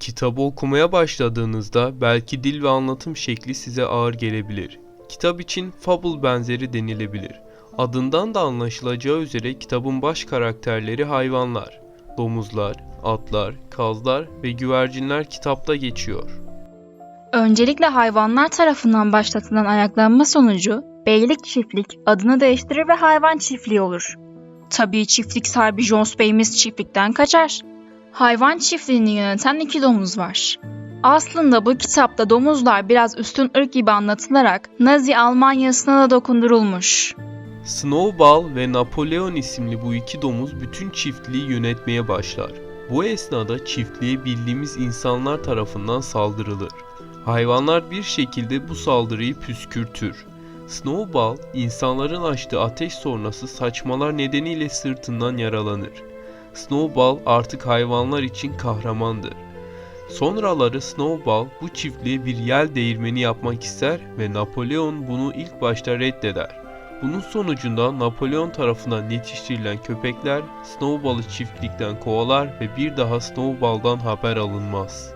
Kitabı okumaya başladığınızda belki dil ve anlatım şekli size ağır gelebilir. Kitap için fable benzeri denilebilir. Adından da anlaşılacağı üzere kitabın baş karakterleri hayvanlar. Domuzlar, atlar, kazlar ve güvercinler kitapta geçiyor. Öncelikle hayvanlar tarafından başlatılan ayaklanma sonucu beylik çiftlik adını değiştirir ve hayvan çiftliği olur. Tabii çiftlik sahibi Jones Bey'imiz çiftlikten kaçar. Hayvan çiftliğini yöneten iki domuz var. Aslında bu kitapta domuzlar biraz üstün ırk gibi anlatılarak Nazi Almanyasına da dokundurulmuş. Snowball ve Napolyon isimli bu iki domuz bütün çiftliği yönetmeye başlar. Bu esnada çiftliğe bildiğimiz insanlar tarafından saldırılır. Hayvanlar bir şekilde bu saldırıyı püskürtür. Snowball, insanların açtığı ateş sonrası saçmalar nedeniyle sırtından yaralanır. Snowball artık hayvanlar için kahramandır. Sonraları Snowball bu çiftliğe bir yel değirmeni yapmak ister ve Napolyon bunu ilk başta reddeder. Bunun sonucunda Napolyon tarafından yetiştirilen köpekler Snowball'ı çiftlikten kovalar ve bir daha Snowball'dan haber alınmaz.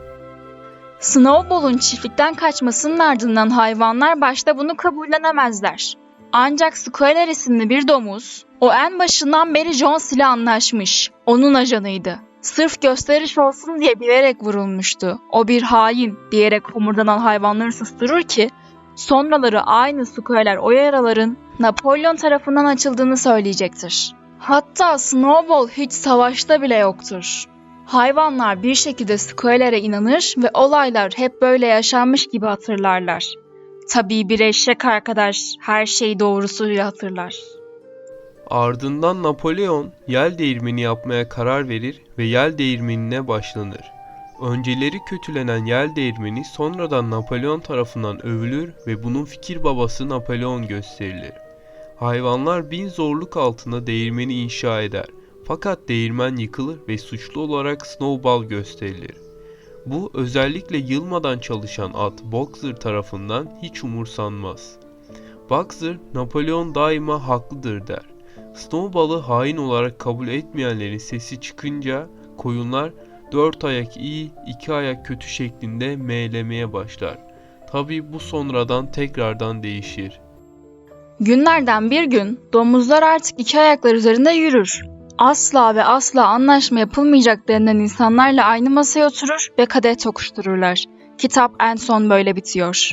Snowball'un çiftlikten kaçmasının ardından hayvanlar başta bunu kabullenemezler. Ancak Squealer isimli bir domuz, o en başından beri Jones ile anlaşmış. Onun ajanıydı. Sırf gösteriş olsun diye bilerek vurulmuştu. O bir hain diyerek homurdanan hayvanları susturur ki, sonraları aynı Squealer o yaraların Napolyon tarafından açıldığını söyleyecektir. Hatta Snowball hiç savaşta bile yoktur. Hayvanlar bir şekilde Squealer'e inanır ve olaylar hep böyle yaşanmış gibi hatırlarlar. Tabii bir eşek arkadaş her şeyi doğrusuyla hatırlar. Ardından Napolyon yel değirmeni yapmaya karar verir ve yel değirmenine başlanır. Önceleri kötülenen yel değirmeni sonradan Napolyon tarafından övülür ve bunun fikir babası Napolyon gösterilir. Hayvanlar bin zorluk altında değirmeni inşa eder. Fakat değirmen yıkılır ve suçlu olarak Snowball gösterilir. Bu özellikle yılmadan çalışan at Boxer tarafından hiç umursanmaz. Boxer, Napolyon daima haklıdır der. Snowball'ı hain olarak kabul etmeyenlerin sesi çıkınca koyunlar dört ayak iyi, iki ayak kötü şeklinde meylemeye başlar. Tabi bu sonradan tekrardan değişir. Günlerden bir gün domuzlar artık iki ayaklar üzerinde yürür. Asla ve asla anlaşma yapılmayacak denilen insanlarla aynı masaya oturur ve kadeh tokuştururlar. Kitap en son böyle bitiyor.